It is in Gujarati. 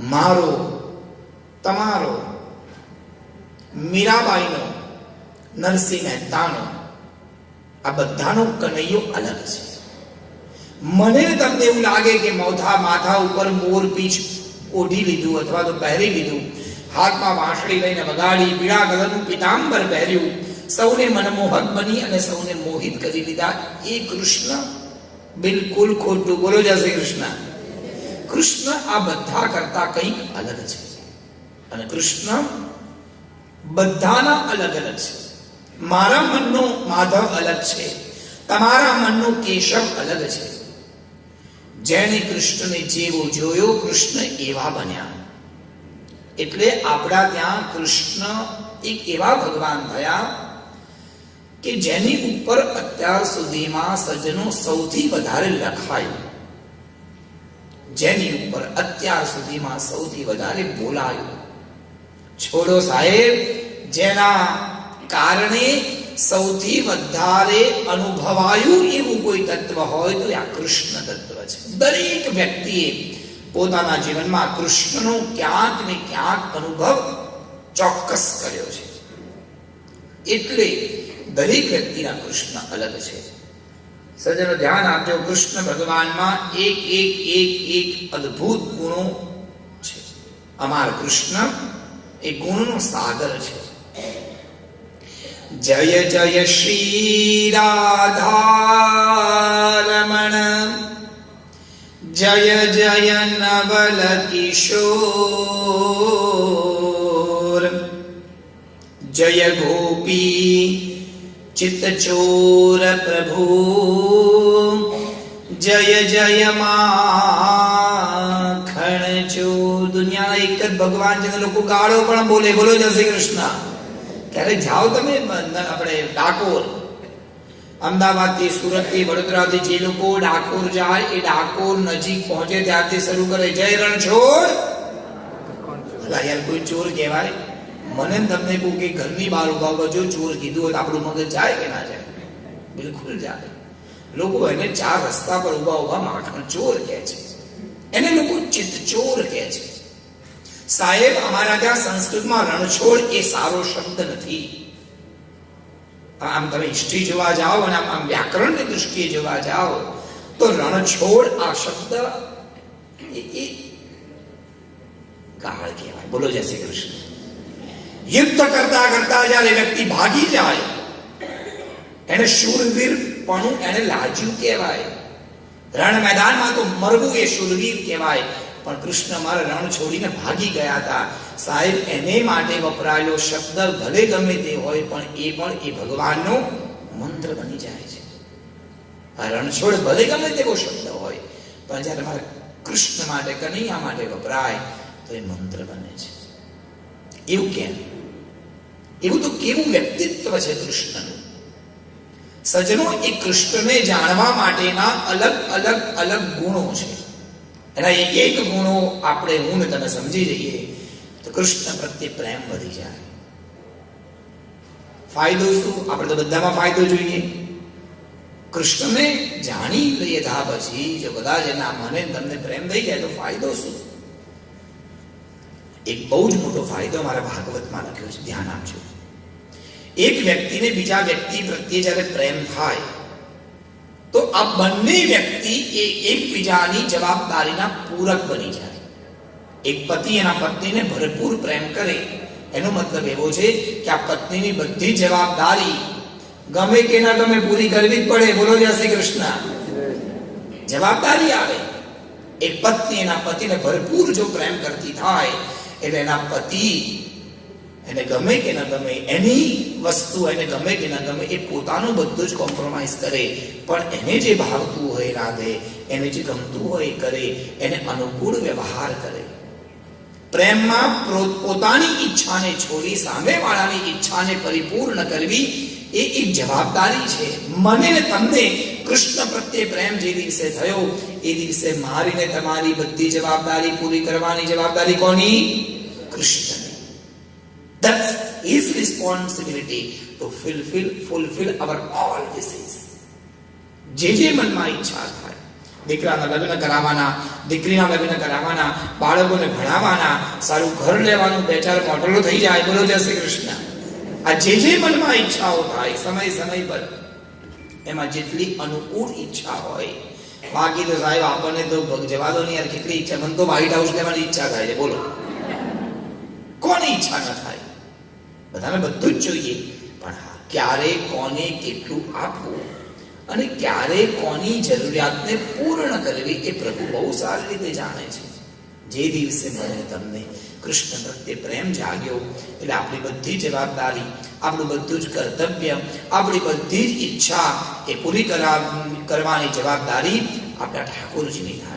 મારો, તમારો, મીરાબાઈનો, નરસિંહ મહેતાનો આ બધાનો કનૈયો અલગ છે. મને તમને એવું લાગે કે મોથા માથા ઉપર મોર પીછ ઓઢી લીધું અથવા તો પહેરી લીધું, હાથમાં વાંસળી લઈને વગાડી પીળા કલરનું પિતાંબર પહેર્યું, સૌને મનમોહક બની અને સૌને મોહિત કરી લીધા. એ કૃષ્ણ? બિલકુલ ખોટું બોલો જશે કૃષ્ણ. કૃષ્ણ આ બધા કરતા કંઈક અલગ છે. અને કૃષ્ણ બધાના અલગ અલગ છે. મારા મનનો માધવ અલગ છે. તમારા મનનો કેશવ અલગ છે. જેણે કૃષ્ણને જેવો જોયો, કૃષ્ણ એવા બન્યા. એટલે આપણા ત્યાં કૃષ્ણ એક એવા ભગવાન થયા કે જેની ઉપર અત્યાર સુધીમાં સજ્જનો સૌથી વધારે લખાયું. જેની ઉપર અત્યાર સુધીમાં સૌથી વધારે બોલાયું. છોડો સાહેબ, જેના કારણે સૌથી વધારે અનુભવાયું એવું કોઈ તત્વ હોય તો આ કૃષ્ણ તત્વ છે. દરેક વ્યક્તિએ પોતાના જીવનમાં કૃષ્ણનો ક્યાંક ને ક્યાંક અનુભવ ચોક્કસ કર્યો છે. એટલે દરેક વ્યક્તિના કૃષ્ણ અલગ છે. સજ્જનો ધ્યાન આપજો, કૃષ્ણ ભગવાનમાં એક એક એક એક અદ્ભુત ગુણો છે. અમાર કૃષ્ણ એ ગુણનો સાગર છે. જય જય શ્રી રાધારમણ. જય જય નવલ કિશોર. જય ગોપી ચિત્તચોર પ્રભુ જય જય માખણ ચો દુનિયાના એક જ ભગવાન છે લોકો ગાળો પણ બોલે બોલો જય શ્રી કૃષ્ણ ક્યારે જાઓ તમે આપણે ડાકોર, અમદાવાદથી સુરતથી વડોદરાથી જે લોકો ડાકોર જાય, એ ડાકોર નજીક પહોંચે ત્યારથી શરૂ કરે. જય રણછોડ. યાર, કોઈ ચોર કહેવાય? મને તમને કહું કે ઘરની બહાર ઊભા ઊભા જો ચોર કીધું હોય તો આપણું મગજ જાય કે ના જાય? બિલકુલ જાય. લોકો એને ચાર રસ્તા પર ઊભા ઊભા માખણ ચોર કહે છે. એને લોકો ચિત્ત ચોર કહે છે. સાહેબ, અમારા ત્યાં સંસ્કૃતમાં રણછોડ એ સારો શબ્દ નથી. આમ તમે હિસ્ટ્રી જોવા જાઓ અને આમ વ્યાકરણની દૃષ્ટિએ જોવા જાઓ, તો રણછોડ આ શબ્દ એ ગાળ કહેવાય. બોલો જય શ્રી કૃષ્ણ. યુદ્ધ કરતા કરતા જ્યારે વ્યક્તિ ભાગી જાય, એને શૂરવીર પણ એને લાજ્યું કહેવાય. રણ મેદાનમાં તો મરવું એ શૂરવીર કહેવાય, પણ કૃષ્ણ મારે રણ છોડીને ભાગી ગયા હતા. સાહેબ, એને માટે વપરાયેલો શબ્દ ભલે ગમે તે હોય, પણ એ પણ એ ભગવાનનો મંત્ર બની જાય છે. આ રણછોડ ભલે ગમે તેવો શબ્દ હોય, પણ જ્યારે મારે કૃષ્ણ માટે, કનૈયા માટે વપરાય, તો એ મંત્ર બને છે. એવું કેમ? એવું તો કેવું વ્યક્તિત્વ છે કૃષ્ણનું? સજનો એ કૃષ્ણને જાણવા માટેના અલગ અલગ અલગ ગુણો છે. એના એક એક ગુણો આપણે હું ને તમે સમજી જઈએ, તો કૃષ્ણ પ્રત્યે પ્રેમ વધી જાય. ફાયદો શું? આપણે તો બધામાં ફાયદો જોઈએ. કૃષ્ણને જાણી લઈએ તો આ પછી જો કદાચ એના મને તમને પ્રેમ થઈ જાય તો ફાયદો શું? એક બહુ જ મોટો ફાયદો મારા ભાગવતમાં લખ્યો છે ધ્યાન આપજો એક વ્યક્તિને બીજા વ્યક્તિ પ્રત્યે જ્યારે પ્રેમ થાય તો આ બંને વ્યક્તિ એ એકબીજાની જવાબદારીના પૂરક બની જાય એક પતિ એના પત્નીને ભરપૂર પ્રેમ કરે એનો મતલબ એવો છે કે આ પત્નીની બધી જવાબદારી ગમે કે ના ગમે પૂરી કરવી જ પડે બોલો જય શ્રી કૃષ્ણ જવાબદારી આવે એક પત્ની એના પતિને ભરપૂર જો પ્રેમ કરતી થાય એટલે એના પતિ, એને ગમે કે ન ગમે, એની વસ્તુ એને ગમે કે ન ગમે, એ પોતાનું બધું જ કોમ્પ્રોમાઇઝ કરે. પણ એને જે ભાવતું હોય રાંધે, એને જે ગમતું હોય કરે, એને અનુકૂળ વ્યવહાર કરે. પ્રેમમાં પોતાની ઈચ્છાને છોડી સામેવાળાની ઈચ્છાને પરિપૂર્ણ કરવી એ એક જવાબદારી છે. મને ને તમને કૃષ્ણ પ્રત્યે પ્રેમ જે દિવસે થયો, એ દિવસે મારી ને તમારી બધી જવાબદારી પૂરી કરવાની જવાબદારી કોની? કૃષ્ણની. That's his responsibility to fulfill fulfill our all wishes. જે જે મનમાં ઈચ્છા થાય, દીકરાના લગ્ન કરાવવાના, દીકરીના લગ્ન કરાવવાના, બાળકોને ભણાવવાના, સારું ઘર લેવાનું, બે ચાર મોટલો થઈ જાય, બોલો જય શ્રી કૃષ્ણ. આ જે જે મનમાં ઈચ્છાઓ થાય, સમય સમય પર, એમાં જેટલી અનુકૂળ ઈચ્છા હોય, બાકી તો સાહેબ આપણને તો જવા દો યાર કેટલી ઈચ્છા, મને તો વ્હાઈટ હાઉસ લેવાની ઈચ્છા થાય છે, બોલો. કોની ઈચ્છા ન થાય? બધાને બધું જ જોઈએ. પણ હા, ક્યારે કોને કેટલું આપવું અને ક્યારે કોની જરૂરિયાતને પૂર્ણ કરવી એ પ્રભુ બહુ સારી રીતે જાણે છે. જે દિવસે મને તમને કૃષ્ણ પ્રત્યે પ્રેમ જાગ્યો. એટલે આપણી બધી જવાબદારી, આપણું બધું જ કર્તવ્ય, આપણી બધી જ ઈચ્છા એ પૂરી કરા, કરવાની જવાબદારી આપણા ઠાકોરજીની થાય.